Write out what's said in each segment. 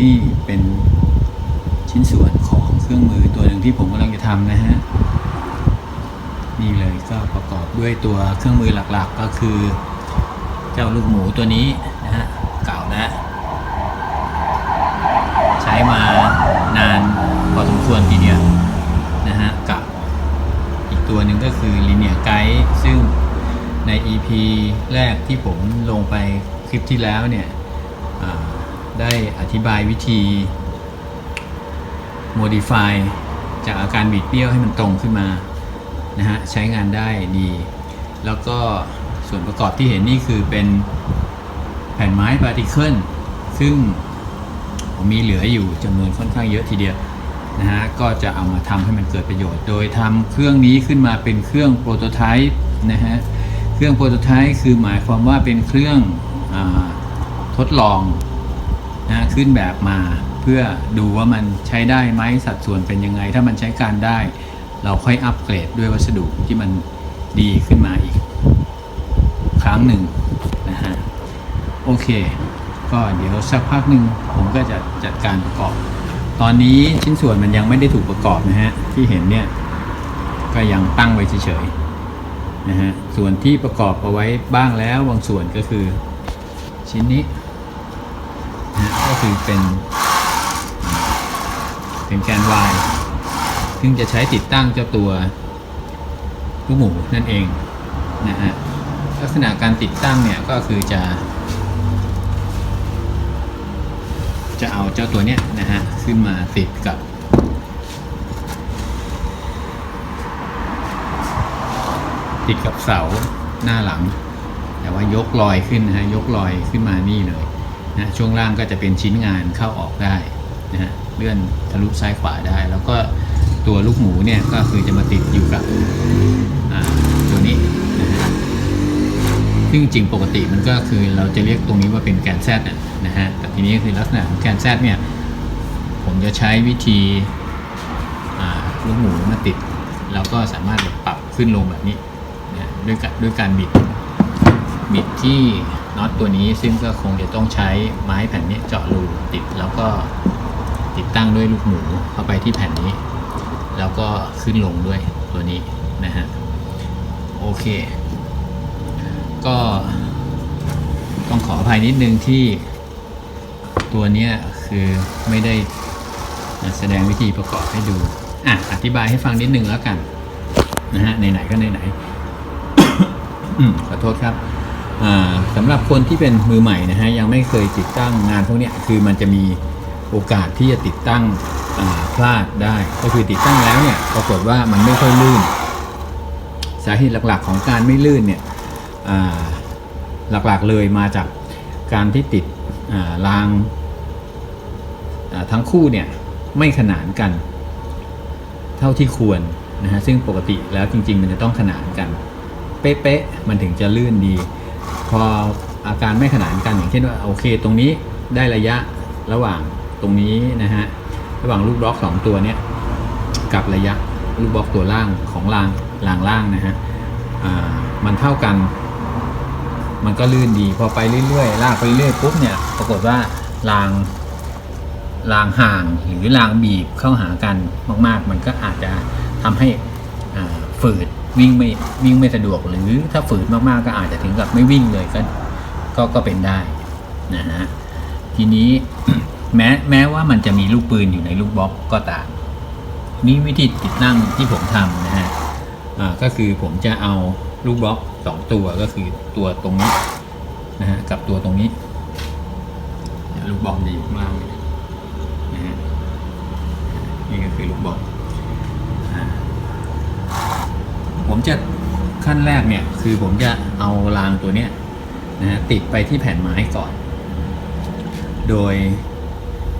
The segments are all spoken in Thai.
นี่เป็นชิ้นส่วนของเครื่องมือตัวหนึ่งที่ผมกำลังจะทำนะฮะ นี่เลยก็ประกอบด้วยตัวเครื่องมือหลักๆก็คือ เจ้าลูกหมูตัวนี้นะฮะเก่าแล้วใช้มานานพอสมควรทีเดียวนะฮะกับอีกตัวหนึ่งก็คือ Linear Guide ซึ่งใน EP แรกที่ผมลงไปคลิปที่แล้วเนี่ยอ่า ได้อธิบายวิธี modify จากอาการบิดเบี้ยวให้มันตรงขึ้นมานะฮะใช้งานได้ดี แล้วก็ส่วนประกอบที่เห็นนี่คือเป็นแผ่นไม้ปาร์ติเคิลซึ่งผมมีเหลืออยู่จำนวนค่อนข้างเยอะทีเดียวนะฮะก็จะเอามาทำให้มันเกิดประโยชน์ โดยทำเครื่องนี้ขึ้นมาเป็นเครื่องโปรโตไทป์นะฮะเครื่องโปรโตไทป์คือหมายความว่าเป็นเครื่องอทดลอง นะขึ้นแบบมา เพื่อดูว่ามันใช้ได้ไหมสัดส่วนเป็นยังไง ถ้ามันใช้การได้ เราค่อยอัปเกรดด้วยวัสดุที่มันดีขึ้นมาอีก ครั้งหนึ่งนะฮะโอเค ก็เดี๋ยวสักพักหนึ่งผมก็จะจัดการประกอบ ตอนนี้ชิ้นส่วนมันยังไม่ได้ถูกประกอบนะฮะที่เห็นเนี่ยก็ยังตั้งไว้เฉยๆนะฮะส่วนที่ประกอบเอาไว้บ้างแล้วบางส่วนก็คือชิ้นนี้ ก็คือเป็นเป็นแกน Y ซึ่งจะใช้ติดตั้งเจ้าตัวลูกหมูนั่นเองนะฮะลักษณะการติดตั้งเนี่ยก็คือจะ จะเอาเจ้าตัวเนี้ยนะฮะขึ้นมาติดกับติดกับเสาหน้าหลัง แต่ว่ายกลอยขึ้นนะฮะยกลอยขึ้นมานี่เลย นะช่วงล่างก็จะเป็นชิ้นงานเข้าออกได้นะฮะเลื่อนทะลุซ้ายขวาได้ แล้วก็ตัวลูกหมูเนี่ยก็คือจะมาติดอยู่กับตัวนี้นะฮะซึ่งจริงปกติมันก็คือเราจะเรียกตรงนี้ว่าเป็นแกนแซดนะฮะแต่ทีนี้คือลักษณะของแกนแซดเนี่ยผมจะใช้วิธีลูกหมูมาติดแล้วก็สามารถปรับขึ้นลงแบบนี้นะด้วยการด้วยการบิดบิดที่ น็อตตัวนี้ซึ่งก็คงจะต้องใช้ไม้แผ่นนี้เจาะรูติดแล้วก็ติดตั้งด้วยลูกหมูเข้าไปที่แผ่นนี้ แล้วก็ขึ้นลงด้วยตัวนี้นะฮะโอเค ก็ต้องขออภัยนิดนึงที่ตัวนี้คือไม่ได้แสดงวิธีประกอบให้ดูอะอธิบายให้ฟังนิดนึงแล้วกันนะฮะไหนๆก็ไหนๆขอโทษครับ สำหรับคนที่เป็นมือใหม่นะฮะยังไม่เคยติดตั้งงานพวกนี้คือมันจะมีโอกาสที่จะติดตั้งพลาดได้ ก็คือติดตั้งแล้วเนี่ยปรากฏว่ามันไม่ค่อยลื่น สาเหตุหลักๆของการไม่ลื่นเนี่ยหลักๆเลยมาจากการที่ติดอ่ารางาทั้งคู่เนี่ยไม่ขนานกัน เท่าที่ควรนะฮะซึ่งปกติแล้วจริง ๆ มันจะต้องขนานกัน เป๊ะๆมันถึงจะลื่นดี พออาการไม่ขนานกันอย่างเช่นว่าโอเค ตรงนี้ได้ระยะระหว่างตรงนี้นะฮะระหว่างลูกบล็อกสองตัวเนี้ยกับระยะลูกบล็อกตัวล่างของรางรางล่างนะฮะมันเท่ากัน มันก็ลื่นดีพอไปเรื่อยๆลากไปเรื่อยปุ๊บเนี่ยปรากฏว่ารางรางห่างหรือรางบีบเข้าหากันมาก ๆ มันก็อาจจะทำให้ฝืด วิ่งไม่วิ่งไม่สะดวกหรือถ้าฝืดมากๆก็อาจจะถึงกับไม่วิ่งเลยก็ก็ก็เป็นได้นะฮะทีนี้แม้แม้ว่ามันจะมีลูกปืนอยู่ในลูกบล็อกก็ตามนี่วิธีติดตั้งที่ผมทำนะฮะอ่าก็คือผมจะเอาลูกบล็อกสองตัวก็คือตัวตรงนี้นะฮะกับตัวตรงนี้ลูกบล็อกจะอยู่ข้างล่างนี่นะฮะนี่ก็คือลูกบล็อก ผมจะขั้นแรกเนี่ยคือผมจะเอารางตัวเนี้ยนะฮะติดไปที่แผ่นไม้ก่อน โดย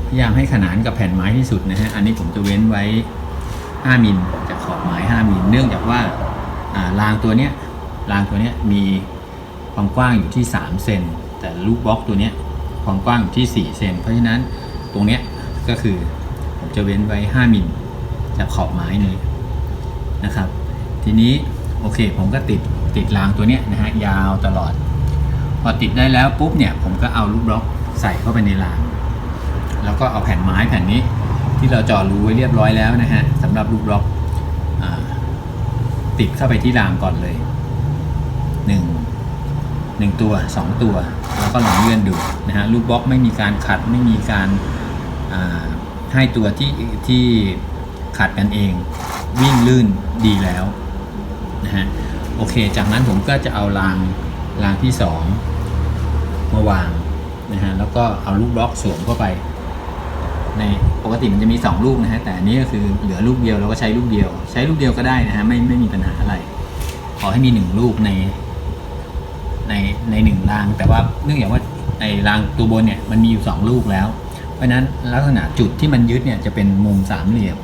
พยายามให้ขนานกับแผ่นไม้ที่สุดนะฮะ อันนี้ผมจะเว้นไว้ 5มิลจากขอบไม้ 5มิล เนื่องจากว่าอ่ารางตัวเนี้ยรางตัวเนี้ยมีความกว้างอยู่ที่ 3 เซน แต่ลูกบล็อกตัวเนี้ยความกว้างอยู่ที่ 4 เซน เพราะฉะนั้นตรงเนี้ยก็คือผมจะเว้นไว้ 5มิลจากขอบไม้นี้นะครับ ทีนี้โอเค ผมก็ติดติดรางตัวเนี้ยนะฮะยาวตลอด พอติดได้แล้วปุ๊บเนี่ยผมก็เอาลูกบล็อกใส่เข้าไปในราง แล้วก็เอาแผ่นไม้แผ่นนี้ที่เราเจาะรูไว้เรียบร้อยแล้วนะฮะสำหรับลูกบล็อกอติดเข้าไปที่รางก่อนเลยหนึ่งหนึ่งตัวสองตัว แล้วก็ลองเลื่อนดูนะฮะลูกบล็อกไม่มีการขัดไม่มีการให้ตัวที่ที่ขัดกันเอง วิ่งลื่นดีแล้ว นะฮะโอเค จากนั้นผมก็จะเอารางรางที่สองมาวางนะฮะแล้วก็เอาลูกบล็อกสวมเข้าไป ในปกติมันจะมี 2 ลูกนะฮะแต่อันนี้ก็คือเหลือลูกเดียวเราก็ใช้ลูกเดียว ใช้ลูกเดียวก็ได้นะฮะไม่ไม่มีปัญหาอะไร ขอให้มี 1 ลูกในในในหนึ่งราง แต่ว่าเนื่องจากว่าในรางตัวบนเนี่ยมันมีอยู่ 2 ลูกแล้ว เพราะนั้นลักษณะจุดที่มันยึดเนี่ยจะเป็นมุมสามเหลี่ยม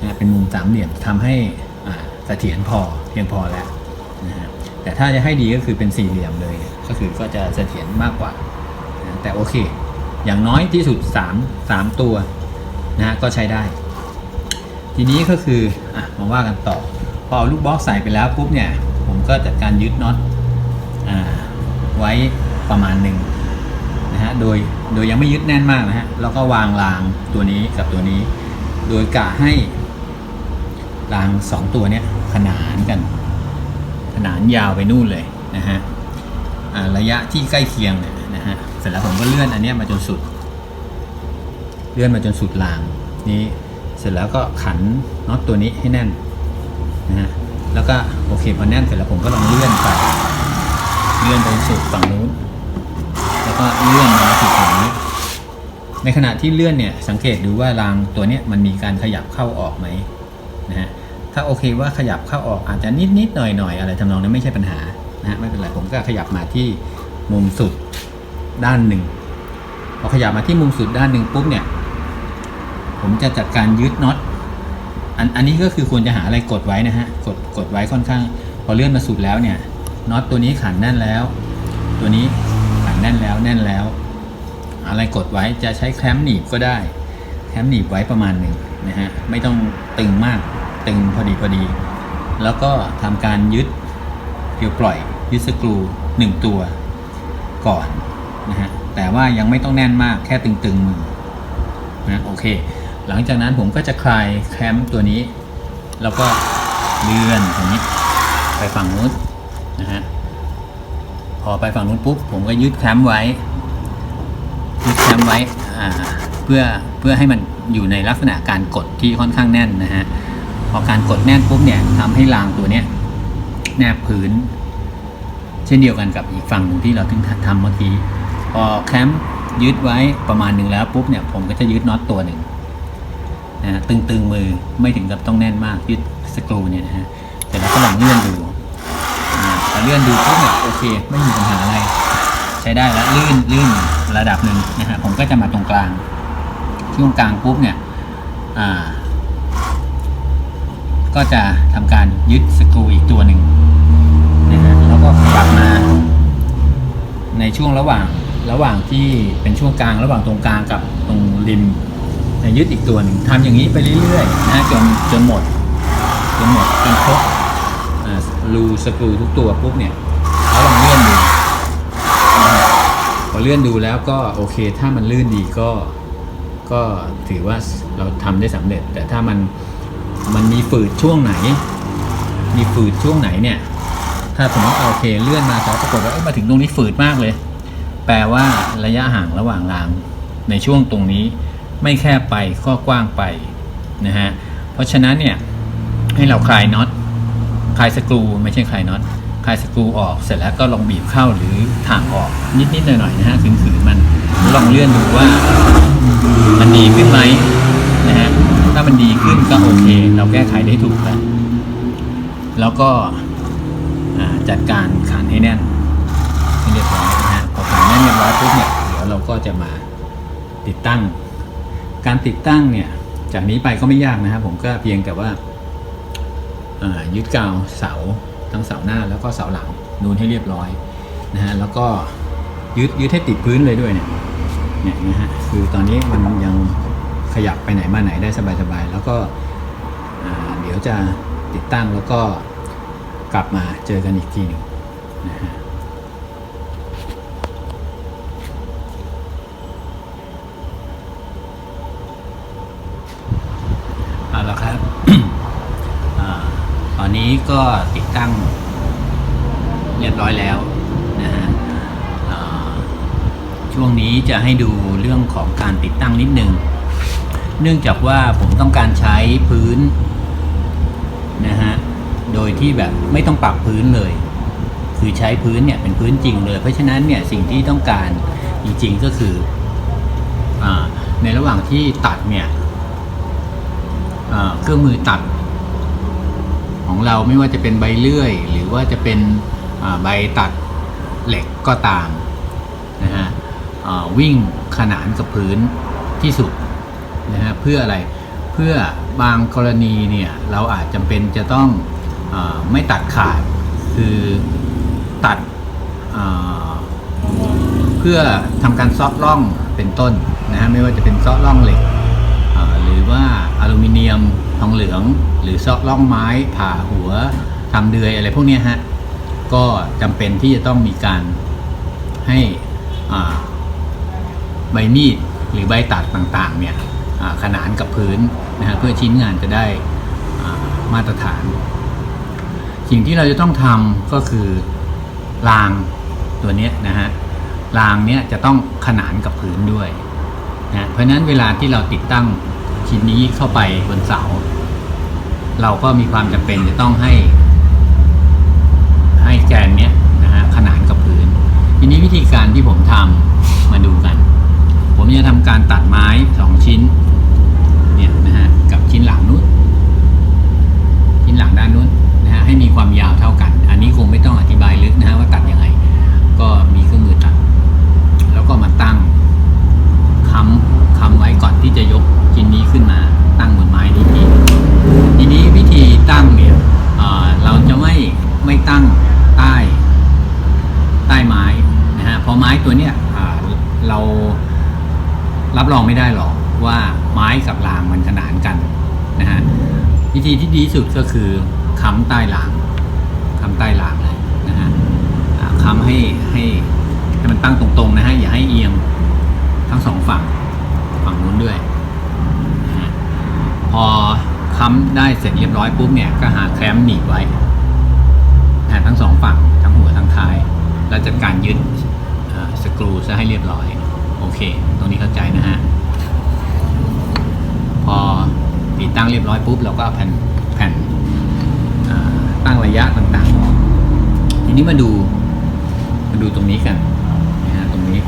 นะเป็นมุมสามเหลี่ยมทำให้ สถียรพอเพียงพอแล้วนะฮะแต่ถ้าจะให้ดีก็คือเป็นสี่เหลี่ยมเลยก็คือก็จะเสถียรมากกว่านะแต่โอเค อย่างน้อยที่สุด3 3ตัวนะฮะก็ใช้ได้ ทีนี้ก็คืออะมาว่ากันต่อ พอเอาลูกบล็อกใส่ไปแล้วปุ๊บเนี่ย ผมก็จัดการยึดน็อตอ่าไว้ประมาณหนึ่งนะฮะโดยโดยยังไม่ยึดแน่นมากนะฮะแล้วก็วางรางตัวนี้กับตัวนี้ โดยกะให้รางสองตัวเนี้ย ขนานกัน ขนานยาวไปนู่นเลยนะฮะระยะที่ใกล้เคียงเนี่ยนะฮะเสร็จแล้วผมก็เลื่อนอันเนี้ยมาจนสุด เลื่อนมาจนสุดรางนี้เสร็จแล้วก็ขันน็อตตัวนี้ให้แน่นนะฮะแล้วก็โอเคพอแน่นเสร็จแล้วผมก็ลองเลื่อนไปเลื่อนไปสุดฝั่งนู้นแล้วก็เลื่อนมาสุดฝั่งนี้ในขณะที่เลื่อนเนี่ยสังเกตดูว่ารางตัวเนี้ยมันมีการขยับเข้าออกไหมนะฮะ ถ้าโอเคว่าขยับเข้าออกอาจจะนิดนิดๆหน่อยหน่อยๆอะไรทำนองนั้นไม่ใช่ปัญหานะไม่เป็นไรผมก็ขยับมาที่มุมสุดด้านหนึ่งพอขยับมาที่มุมสุดด้านหนึ่งปุ๊บเนี่ยผมจะจัดการยึดน็อตอันอันนี้ก็คือควรจะหาอะไรกดไว้นะฮะกดกดไว้ค่อนข้าง พอเลื่อนมาสุดแล้วเนี่ยน็อตตัวนี้ขันแน่นแล้ว ตัวนี้ขันแน่นแล้วแน่นแล้ว อะไรกดไว้จะใช้แคมหนีบก็ได้แคมหนีบไว้ประมาณหนึ่งนะฮะไม่ต้องตึงมาก ตึงพอดีพอดี แล้วก็ทำการยึดเพียวปล่อยยึดสกรูหนึ่งตัวก่อนนะฮะแต่ว่ายังไม่ต้องแน่นมากแค่ตึงๆมือนะโอเค หลังจากนั้นผมก็จะคลายแคมตัวนี้ แล้วก็เลื่อนตรงนี้ไปฝั่งนู้นนะฮะพอไปฝั่งนู้นปุ๊บผมก็ยึดแคมไว้ยึดแคมไว้เพื่อเพื่อให้มันอยู่ในลักษณะการกดที่ค่อนข้างแน่นนะฮะ อการกดแน่นปุ๊บเนี่ยทำให้รางตัวเนี้ยแนบพื้น เช่นเดียวกันกับอีกฝั่งหนึ่งที่เราถึงทำเมื่อกี้พอแคมป์ยึดไว้ประมาณหนึ่งแล้วปุ๊บเนี่ยผมก็จะยึดน็อตตัวหนึ่งนะฮะตึงๆมือไม่ถึงกับต้องแน่นมากยึดสกรูเนี่ยนะฮะเสร็จแล้วก็ลองเลื่อนดูอ่าพอเลื่อนดูปุ๊บเนี่ยโอเค ไม่มีปัญหาอะไร ใช้ได้แล้วลื่นลื่นระดับหนึ่งนะฮะผมก็จะมาตรงกลางช่วงกลางปุ๊บเนี่ยอ่า ก็จะทำการยึดสกรูอีกตัวหนึ่งนะฮะแล้วก็ขยับมา ในช่วงระหว่างระหว่างที่เป็นช่วงกลางระหว่างตรงกลางกับตรงริมยึดอีกตัวหนึ่งทำอย่างนี้ไปเรื่อยๆนะจนจนหมดจนหมดจนครบรูสกรูทุกตัวปุ๊บเนี่ยแล้วลองเลื่อนดูพอเลื่อนดูแล้วก็โอเค ถ้ามันลื่นดีก็ก็ถือว่าเราทำได้สำเร็จ แต่ถ้ามัน มันมีฝืดช่วงไหน มีฝืดช่วงไหนเนี่ย ถ้าสมมติโอเคเลื่อนมาแต่ปรากฏว่าเอ้ยมาถึงตรงนี้ฝืดมากเลย แปลว่าระยะห่างระหว่างรางในช่วงตรงนี้ไม่แคบไปก็กว้างไปนะฮะ เพราะฉะนั้นเนี่ยให้เราคลายน็อตคลายสกรูไม่ใช่คลายน็อตคลายสกรูออกเสร็จแล้วก็ลองบีบเข้าหรือถ่างออกนิดๆหน่อยๆนะฮะขืนๆมันลองเลื่อนดูว่ามันดีขึ้นไหมนะฮะ ถ้ามันดีขึ้นก็โอเค เราแก้ไขได้ถูกแล้วแล้วก็จัดการขันให้แน่นให้เรียบร้อยนะฮะพอขันแน่นเรียบร้อยปุ๊บเนี่ยเดี๋ยวเราก็จะมาติดตั้ง การติดตั้งเนี่ยจากนี้ไปก็ไม่ยากนะครับผมก็เพียงแต่ว่าอ่ายึดกาวเสาทั้งเสาหน้าแล้วก็เสาหลังนูนให้เรียบร้อยนะฮะแล้วก็ยึดยึดให้ติดพื้นเลยด้วยเนี่ยเนี่ยนะฮะคือตอนนี้มันยัง ขยับไปไหนมาไหนได้สบายๆ แล้วก็เดี๋ยวจะติดตั้งแล้วก็กลับมาเจอกันอีกทีนึงนะฮะเอาละครับตอนนี้ก็ติดตั้งเรียบร้อยแล้วนะฮะช่วงนี้จะให้ดูเรื่องของการติดตั้งนิดนึง เนื่องจากว่าผมต้องการใช้พื้นนะฮะ โดยที่แบบไม่ต้องปรับพื้นเลย คือใช้พื้นเนี่ยเป็นพื้นจริงเลย เพราะฉะนั้นเนี่ยสิ่งที่ต้องการจริงๆก็คืออในระหว่างที่ตัดเนี่ยเครื่องมือตัด ของเราไม่ว่าจะเป็นใบเลื่อย หรือว่าจะเป็นใบตัดเหล็กก็ตามนะฮะวิ่งขนานกับพื้นที่สุด นะฮะเพื่ออะไรเพื่อบางกรณีเนี่ยเราอาจจำเป็นจะต้องอไม่ตัดขาดคือตัดเพื่อทำการซาะร่องเป็นต้นนะฮะไม่ว่าจะเป็นซาะร่องเหล็กหรือว่าอลูมิเนียมทองเหลือง หรือซอกล่องไม้ผ่าหัวทำเดือยอะไรพวกนี้ฮะก็จำเป็นที่จะต้องมีการให้ใบมีดหรือใบตัดต่างๆเนี่ย ขนานกับพื้นนะฮะเพื่อชิ้นงานจะได้มาตรฐาน สิ่งที่เราจะต้องทำก็คือรางตัวนี้นะฮะรางเนี้ยจะต้องขนานกับพื้นด้วยนะเพราะฉะนั้นเวลาที่เราติดตั้งชิ้นนี้เข้าไปบนเสา เราก็มีความจำเป็นจะต้องให้ ให้แกนเนี้ยนะฮะขนานกับพื้น ทีนี้วิธีการที่ผมทำมาดูกัน ผมจะทำการตัดไม้สองชิ้นเนี่ยนะฮะกับชิ้นหลังนู้นชิ้ นหลังด้านนู้นนะฮะให้มีความยาวเท่ากัน อันนี้คงไม่ต้องอธิบายลึกนะฮะว่าตัดยังไง ก็มีเครื่องมือตัด แล้วก็มาตั้งค้ำค้ำไว้ก่อนที่จะยกชิ้นนี้ขึ้นมาตั้งบนไม้นี้ทีทีนี้วิธีตั้งเนี่ยเราจะไม่ไม่ตั้งใต้ใต้ไม้นะฮะเพราะไม้ตัวเนี้ยเรารับรองไม่ได้หรอกว่าไม้กับรางมันขนานกันนะฮะ วิธีที่ดีสุดก็คือค้ำใต้รางค้ำใต้รางเลยนะฮะค้ำให้ให้ให้มันตั้งตรงๆนะฮะอย่าให้เอียงทั้งสองฝั่งฝั่งนู้นด้วยนะฮะพอค้ำได้เสร็จเรียบร้อยปุ๊บเนี่ยก็หาแคมหนีบไว้นะทั้งสองฝั่งทั้งหัวทั้งท้ายแล้วจัดการยึดสกรูซะให้เรียบร้อย โอเค ตรงนี้เข้าใจนะฮะ พอ ติดตั้งเรียบร้อยปุ๊บเราก็แผ่นแผ่นตั้งระยะต่างๆออกทีนี้มาดูมาดูตรงนี้กันนะฮะตรงนี้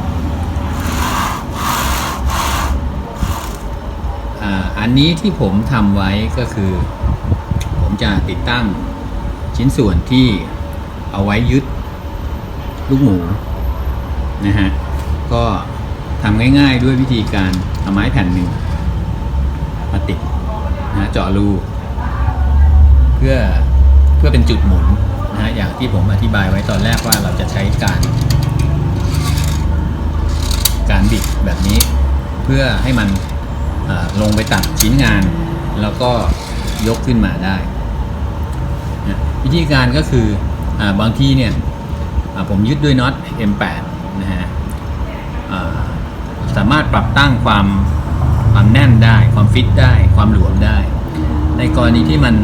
อ่าอันนี้ที่ผมทำไว้ก็คือ ผมจะติดตั้งชิ้นส่วนที่เอาไว้ยึดลูกหมูนะฮะก็ทำง่ายๆด้วยวิธีการเอาไม้แผ่นหนึ่งมาติด นะเจาะรูเพื่อเพื่อเป็นจุดหมุนนะฮะอย่างที่ผมอธิบายไว้ตอนแรกว่าเราจะใช้การ การบิดแบบนี้ เพื่อให้มันลงไปตัดชิ้นงาน แล้วก็ยกขึ้นมาได้นะวิธีการก็คืออบางทีเนี่ยผมยึดด้วยน็อต M8 นะฮะสามารถปรับตั้งความ ความแน่นได้ ความฟิตได้ ความหลวมได้ ในกรณีที่มัน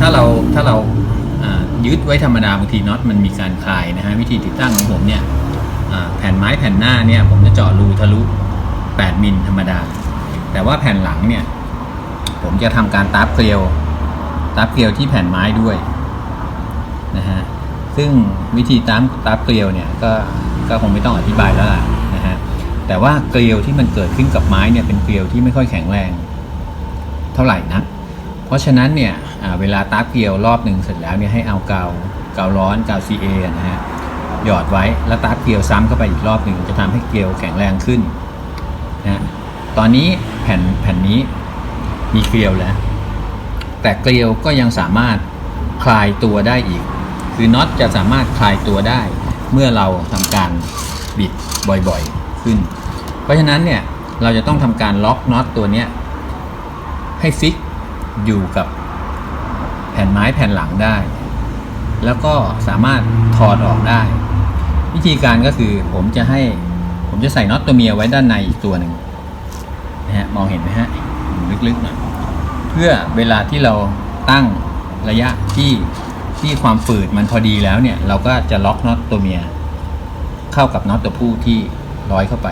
ถ้าเราถ้าเรายึดไว้ธรรมดาบางทีน็อตมันมีการคลายนะฮะวิธีติดตั้งของผมเนี่ยแผ่นไม้แผ่นหน้าเนี่ยผมจะเจาะรูทะลุ 8 มิลธรรมดา แต่ว่าแผ่นหลังเนี่ย ผมจะทำการตับเกลียวตับเกลียวที่แผ่นไม้ด้วยนะฮะซึ่งวิธีตับตับเกลียวเนี่ยก็ก็คงไม่ต้องอธิบายแล้วล่ะ แต่ว่าเกลียวที่มันเกิดขึ้นกับไม้เนี่ยเป็นเกลียวที่ไม่ค่อยแข็งแรง เท่าไหร่นะเพราะฉะนั้นเนี่ยเวลาตับเกลียวรอบหนึ่งเสร็จแล้วเนี่ยให้เอากาวกาวร้อนกาว CA นะฮะหยอดไว้แล้วตัดเกลียวซ้ำเข้าไปอีกรอบหนึ่งจะทำให้เกลียวแข็งแรงขึ้นนะตอนนี้แผ่นแผ่นนี้มีเกลียวแล้ว แต่เกลียวก็ยังสามารถคลายตัวได้อีก คือน็อตจะสามารถคลายตัวได้ เมื่อเราทำการบิดบ่อยๆขึ้น เพราะฉะนั้นเนี่ยเราจะต้องทำการล็อกน็อตตัวเนี้ยให้ฟิกอยู่กับแผ่นไม้แผ่นหลังได้ แล้วก็สามารถถอดออกได้ วิธีการก็คือผมจะให้ผมจะใส่น็อตตัวเมียไว้ด้านในอีกตัวหนึ่งนะฮะมองเห็นไหมฮะลึกๆหน่อยเพื่อเวลาที่เราตั้งระยะที่ที่ความฝืดมันพอดีแล้วเนี่ย เราก็จะล็อกน็อตตัวเมีย เข้ากับน็อตตัวผู้ที่ร้อยเข้าไป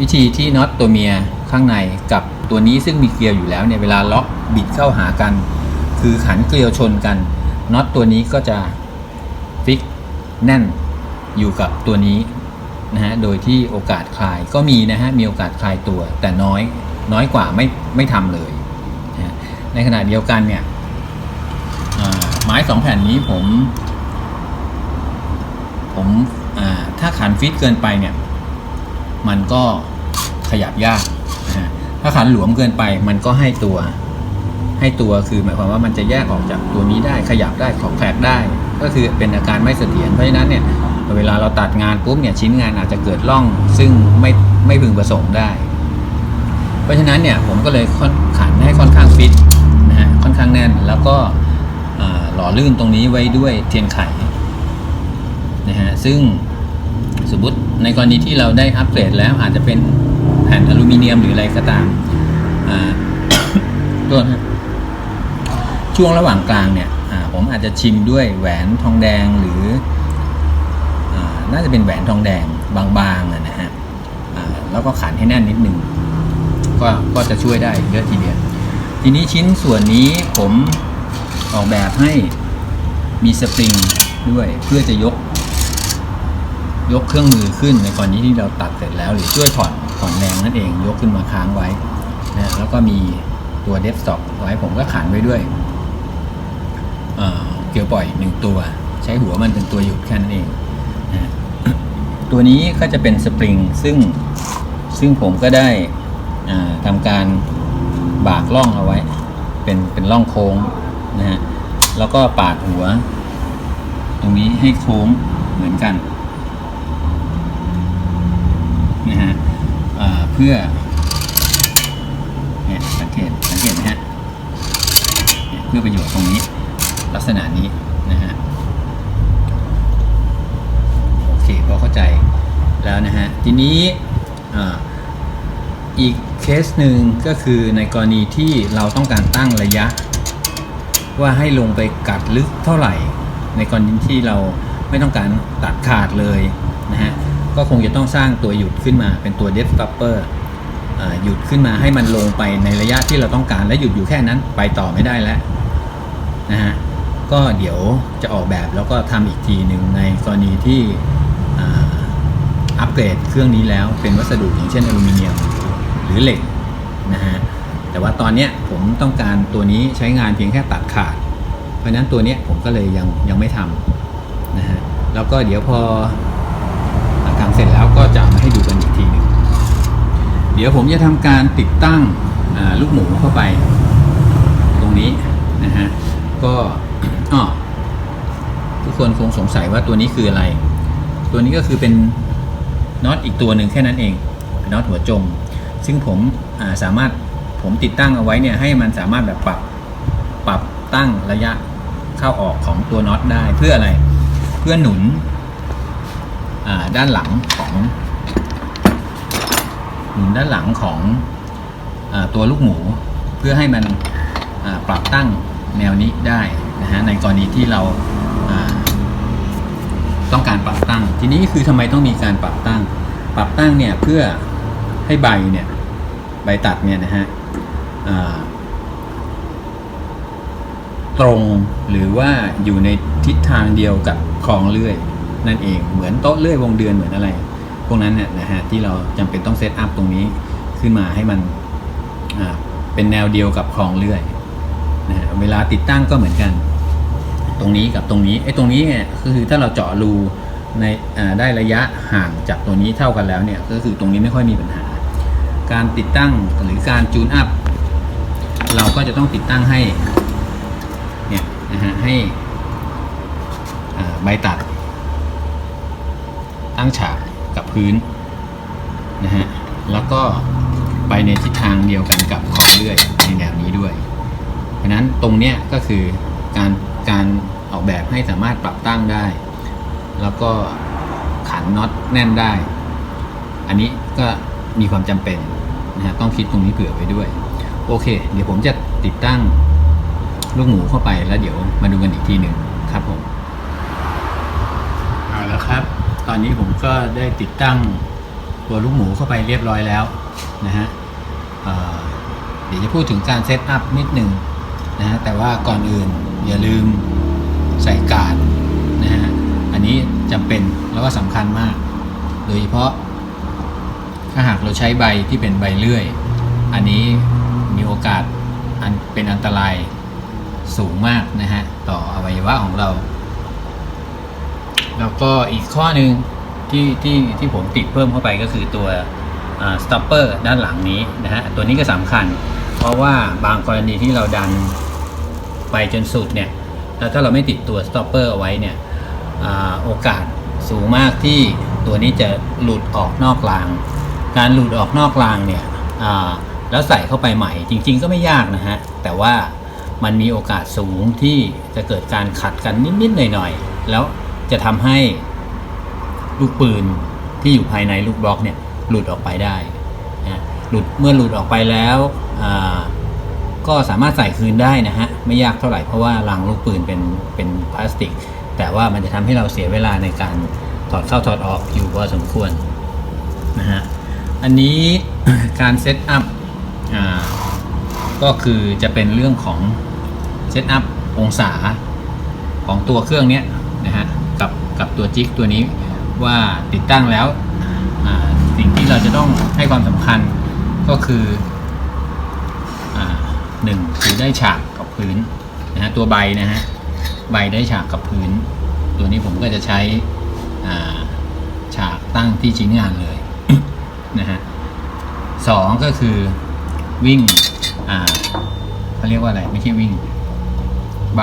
วิธีที่น็อตตัวเมียข้างในกับตัวนี้ซึ่งมีเกลียวอยู่แล้วเนี่ยเวลาล็อกบิดเข้าหากัน คือขันเกลียวชนกันน็อตตัวนี้ก็จะฟิกแน่นอยู่กับตัวนี้นะฮะโดยที่โอกาสคลายก็มีนะฮะมีโอกาสคลายตัว แต่น้อยน้อยกว่าไม่ไม่ทำเลยนะในขณะเดียวกันเนี่ยไม้สองแผ่นนี้ผม ผมถ้าขันฟิตเกินไปเนี่ย มันก็ขยับยากนะฮะถ้าขันหลวมเกินไปมันก็ให้ตัว ให้ตัวคือหมายความว่ามันจะแยกออกจากตัวนี้ได้ขยับได้ขอบแฝกได้ ก็คือเป็นอาการไม่เสถียรเพราะฉะนั้นเนี่ยเวลาเราตัดงานปุ๊บเนี่ยชิ้นงานอาจจะเกิดร่องซึ่งไม่ไม่พึงประสงค์ได้ เพราะฉะนั้นเนี่ยผมก็เลยค่อนขันให้ค่อนข้างฟิตนะฮะค่อนข้างแน่นแล้วก็หล่อลื่นตรงนี้ไว้ด้วยเทียนไขนะฮะซึ่ง สมมติในกรณีที่เราได้อัปเกรดแล้วอาจจะเป็นแผ่นอลูมิเนียมหรืออะไรก็ตามตัวนะช่วงระหว่างกลางเนี่ยผมอาจจะชิมด้วยแหวนทองแดงหรืออน่าจะเป็นแหวนทองแดงบางๆนะฮะแล้วก็ขันให้แน่นนิดนึงก็ก็จะช่วยได้เยอะทีเดียวทีนี้ชิ้นส่วนนี้ผมออกแบบให้มีสปริงด้วยเพื่อจะยก ยกเครื่องมือขึ้นในกรณีที่เราตัดเสร็จแล้ว หรือช่วยผ่อนผ่อนแรงนั่นเอง ยกขึ้นมาค้างไว้นะแล้วก็มีตัวเดฟสต็อกไว้ผมก็ขันไว้ด้วยเออเกลียวปล่อยหนึ่งตัว ใช้หัวมันเป็นตัวหยุดแค่นั้นเองนะตัวนี้ก็จะเป็นสปริงซึ่งซึ่งผมก็ได้อ่าทำการบากล่องเอาไว้ เป็นเป็นล่องโค้งนะฮะแล้วก็ปาดหัว ตรงนี้ให้โค้งเหมือนกันนะฮะอ่า เพื่อเนี่ยสังเกตสังเกตนะฮะเพื่อประโยชน์ตรงนี้ ลักษณะนี้นะฮะโอเคพอเข้าใจแล้วนะฮะทีนี้ออีกเคสหนึ่งก็คือในกรณีที่เราต้องการตั้งระยะ ว่าให้ลงไปกัดลึกเท่าไหร่ ในกรณีที่เราไม่ต้องการตัดขาดเลยนะฮะ ก็คงจะต้องสร้างตัวหยุดขึ้นมาเป็นตัว depth stopper อ่าหยุดขึ้นมาให้มันลงไปในระยะที่เราต้องการและหยุดอยู่แค่นั้นไปต่อไม่ได้แล้วนะฮะก็เดี๋ยวจะออกแบบแล้วก็ทำอีกทีหนึ่งในกรณีที่อัปเกรดเครื่องนี้แล้วเป็นวัสดุอย่างเช่นอลูมิเนียมหรือเหล็กนะฮะแต่ว่าตอนเนี้ยผมต้องการตัวนี้ใช้งานเพียงแค่ตัดขาด เพราะนั้นตัวเนี้ยผมก็เลยยังยังไม่ทำนะฮะแล้วก็เดี๋ยวพอ ร็จแล้วก็จะมาให้ดูกันอีกทีหนึ่งเดี๋ยวผมจะทำการติดตั้งลูกหมูเข้าไป ตรงนี้นะฮะก็อ้อทุกคนคงสงสัยว่าตัวนี้คืออะไร ตัวนี้ก็คือเป็นน็อตอีกตัวหนึ่งแค่นั้นเองเป็นน็อตหัวจม ซึ่งผมาสามารถผมติดตั้งเอาไว้เนี่ยให้มันสามารถแบบปรับปรับตั้งระยะเข้าออกของตัวน็อตได้เพื่ออะไร เพื่อหนุน ด้านหลังของหนุนด้านหลังของอตัวลูกหมู เพื่อให้มันปรับตั้งแนวนี้ได้นะฮะในกรณีที่เราต้องการปรับตั้ง ทีนี้คือทำไมต้องมีการปรับตั้ง ปรับตั้งเนี่ยเพื่อให้ใบเนี่ยใบตัดเนี่ยนะฮะตรงหรือว่าอยู่ในทิศทางเดียวกับคลองเลื่อย นั่นเองเหมือนโต๊ะเลื่อยวงเดือนเหมือนอะไร พวกนั้นเนี่ยนะฮะที่เราจำเป็นต้องเซตอัพตรงนี้ขึ้นมาให้มันเป็นแนวเดียวกับคลองเลื่อยนะฮะเวลาติดตั้งก็เหมือนกัน ตรงนี้กับตรงนี้ไอ้ตรงนี้เนี่ยคือถ้าเราเจาะรูในได้ระยะห่างจากตัวนี้เท่ากันแล้วเนี่ยก็คือตรงนี้ไม่ค่อยมีปัญหา การติดตั้งหรือการจูนอัพเราก็จะต้องติดตั้งให้เนี่ยนะฮะให้ใบตัด ตั้งฉากกับพื้นนะฮะแล้วก็ไปในทิศทางเดียวกันกับของเลื่อยในแนวนี้ด้วยเพราะฉะนั้นตรงเนี้ยก็คือการการออกแบบให้สามารถปรับตั้งได้ แล้วก็ขันน็อตแน่นได้ อันนี้ก็มีความจำเป็นนะฮะต้องคิดตรงนี้เผื่อไว้ด้วย โอเค เดี๋ยวผมจะติดตั้งลูกหมูเข้าไปแล้วเดี๋ยวมาดูกันอีกทีหนึ่งครับผมเอาแล้วครับ ตอนนี้ผมก็ได้ติดตั้งตัวลูกหมูเข้าไปเรียบร้อยแล้วนะฮะเเดี๋ยวจะพูดถึงการเซตอัพนิดหนึ่งนะฮะแต่ว่าก่อนอื่นอย่าลืมใส่การ์ดนะฮะอันนี้จำเป็นแล้วก็สำคัญมาก โดยเฉพาะ ถ้าหากเราใช้ใบที่เป็นใบเลื่อย อันนี้มีโอกาสอันเป็นอันตรายสูงมากนะฮะต่ออวัยวะของเรา แล้วก็อีกข้อหนึ่งที่ที่ที่ผมติดเพิ่มเข้าไปก็คือตัวสต็อปเปอร์ด้านหลังนี้นะฮะตัวนี้ก็สำคัญ เพราะว่าบางกรณีที่เราดันไปจนสุดเนี่ยแล้วถ้าเราไม่ติดตัวสต็อปเปอร์เอาไว้เนี่ยอโอกาสสูงมากที่ตัวนี้จะหลุดออกนอกราง การหลุดออกนอกรางเนี่ยแล้วใส่เข้าไปใหม่จริง ๆ ก็ไม่ยากนะฮะแต่ว่ามันมีโอกาสสูงที่จะเกิดการขัดกันนิดๆหน่อยๆแล้ว จะทำให้ลูกปืนที่อยู่ภายในลูกบล็อกเนี่ยหลุดออกไปได้นะหลุดเมื่อหลุดออกไปแล้วก็สามารถใส่คืนได้นะฮะไม่ยากเท่าไหร่เพราะว่ารางลูกปืนเป็นเป็นพลาสติก แต่ว่ามันจะทำให้เราเสียเวลาในการถอดเข้าถอดออกอยู่พอสมควรนะฮะอันนี้การเซตอัพก็คือจะเป็นเรื่องของเซตอัพองศาของตัวเครื่องเนี้ยนะฮะ กับตัวจิกตัวนี้ว่าติดตั้งแล้วสิ่งที่เราจะต้องให้ความสำคัญก็คือหนึ่งคือได้ฉากกับพื้นนะฮะตัวใบนะฮะใบได้ฉากกับพื้น ตัวนี้ผมก็จะใช้ฉากตั้งที่ชิ้นงานเลยนะฮะสองก็คือวิ่งเขาเรียกว่าอะไรไม่ใช่วิ่ง ใบ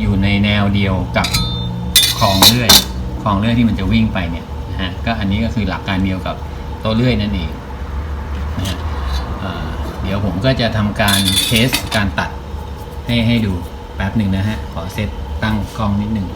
อยู่ในแนวเดียวกับ คลองเลื่อยคลองเลื่อยที่มันจะวิ่งไปเนี่ยนะฮะก็อันนี้ก็คือหลักการเดียวกับตัวเลื่อยนั่นเองนะฮะเดี๋ยวผมก็จะทำการเทสการตัดให้ให้ดูแป๊บหนึ่งนะฮะขอเซตตั้งกล้องนิดหนึ่ง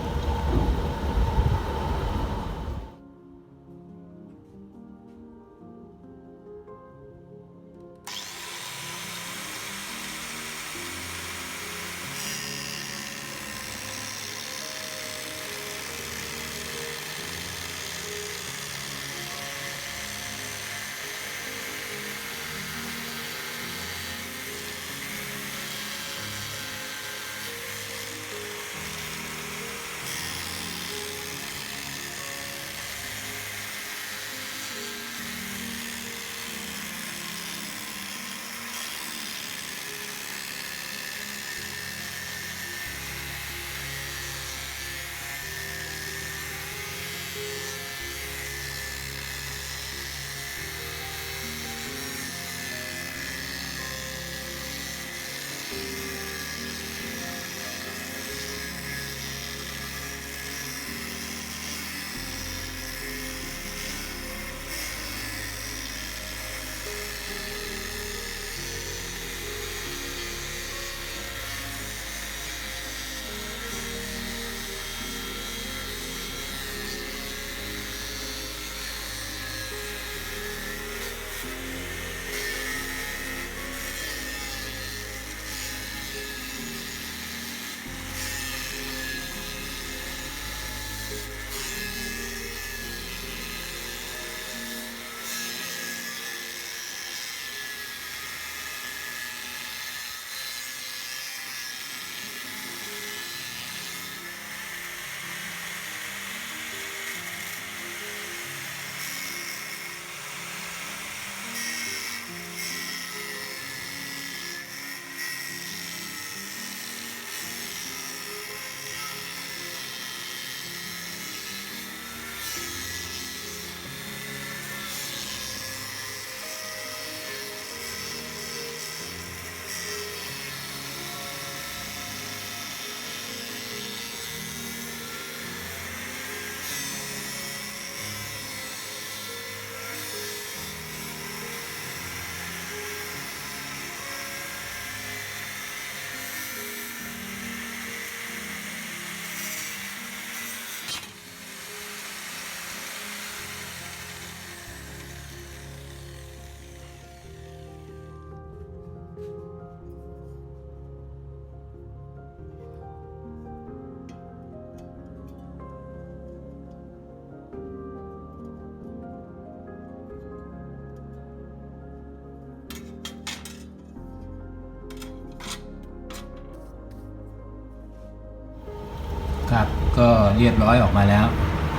ก็เรียบร้อยออกมาแล้ว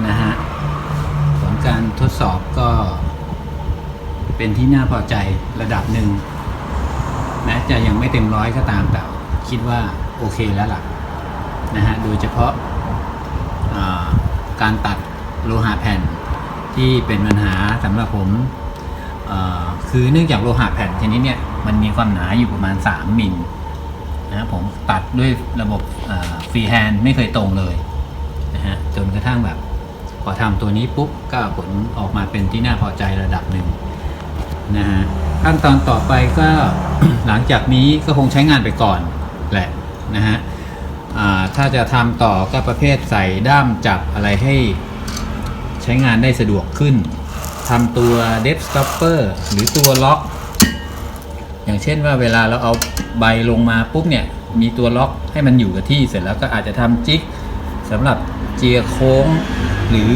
นะฮะผลการทดสอบก็เป็นที่น่าพอใจระดับหนึ่งแม้จะยังไม่เต็มร้อยก็ตามแต่คิดว่าโอเคแล้วล่ะนะฮะโดยเฉพาะาการตัดโลหะแผ่นที่เป็นปัญหาสำหรับผมคือเนื่องจากโลหะแผ่นชนิดเนี้ยมันมีความหนาอยู่ประมาณ 3 มิลนะผมตัดด้วยระบบฟรีแฮนด์ไม่เคยตรงเลย นะฮะจนกระทั่งแบบ พอทำตัวนี้ปุ๊บก็ผลออกมาเป็นที่น่าพอใจระดับหนึ่งนะฮะขั้นตอนต่อไปก็หลังจากนี้ก็คงใช้งานไปก่อนแหละนะฮะถ้าจะทำต่อก็ประเภทใส่ด้ามจับอะไรให้ใช้งานได้สะดวกขึ้นทำตัว d e p stopper หรือตัวล็อก อย่างเช่นว่าเวลาเราเอาใบลงมาปุ๊บเนี่ย มีตัวล็อกให้มันอยู่กับที่เสร็จแล้วก็อาจจะทำจิ๊ก สำหรับเจียโค้งหรือ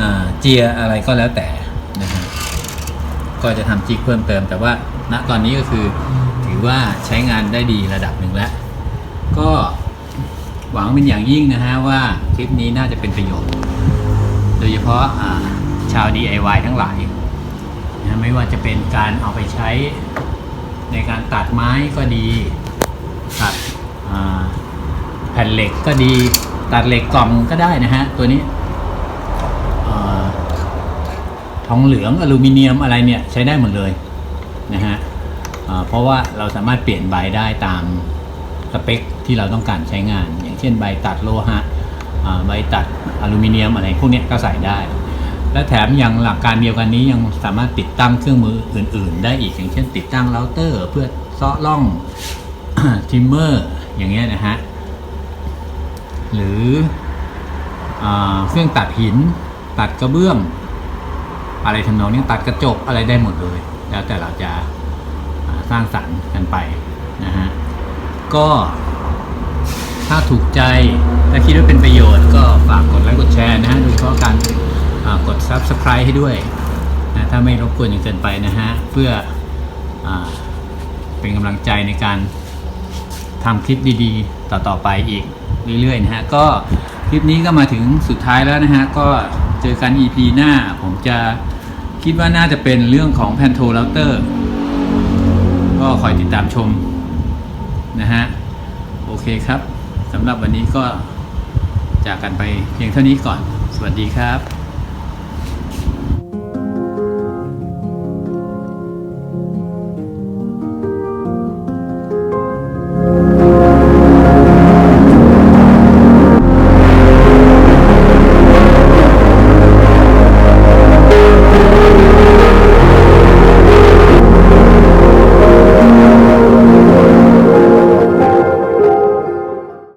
อเจียอะไรก็แล้วแต่นะฮะก็จะทำจิ๊กเพิ่มเติม แต่ว่าณตอนนี้ก็คือถือว่าใช้งานได้ดีระดับหนึ่งแล้ว ก็หวังเป็นอย่างยิ่งนะฮะว่าคลิปนี้น่าจะเป็นประโยชน์ โดยเฉพาะอ่าชาว DIY ทั้งหลายนะไม่ว่าจะเป็นการเอาไปใช้ในการตัดไม้ก็ดี ตัดแผ่นเหล็กก็ดี ตัดเหล็กกล่องก็ได้นะฮะ ตัวนี้ทองเหลืองอลูมิเนียมอะไรเนี่ยใช้ได้หมดเลยนะฮะเพราะว่าเราสามารถเปลี่ยนใบได้ตามสเปคที่เราต้องการใช้งาน อย่างเช่นใบตัดโลหะใบตัดอลูมิเนียมอะไรพวกเนี้ยก็ใส่ได้ และแถมยังหลักการเดียวกันนี้ยังสามารถติดตั้งเครื่องมืออื่น ๆ ได้อีกอย่างเช่น ติดตั้งเราเตอร์ เพื่อเซาะล่องทิมเมอร์อย่างเงี้ยนะฮะ หรืออเครื่องตัดหิน ตัดกระเบื้อง อะไรทำนองนี้ตัดกระจกอะไรได้หมดเลย แล้วแต่เราจะาสร้างสรรค์กันไปนะฮะก็ถ้าถูกใจและคิดว่าเป็นประโยชน์ก็ฝากกดไลค์กดแชร์นะฮะโดยเฉพาะการกด Subscribe ให้ด้วยนะถ้าไม่รบกวนจนเกินไปนะฮะเพื่ออเป็นกำลังใจในการทำคลิปดีๆ ต่อๆไปอีก เรื่อยๆนะฮะก็คลิปนี้ก็มาถึงสุดท้ายแล้วนะฮะก็เจอกัน EP หน้าผมจะคิดว่าน่าจะเป็นเรื่องของ p a n t o Router ก็คอยติดตามชมนะฮะโอเคครับสำหรับวันนี้ก็จากกันไปเพียงเท่านี้ก่อน สวัสดีครับ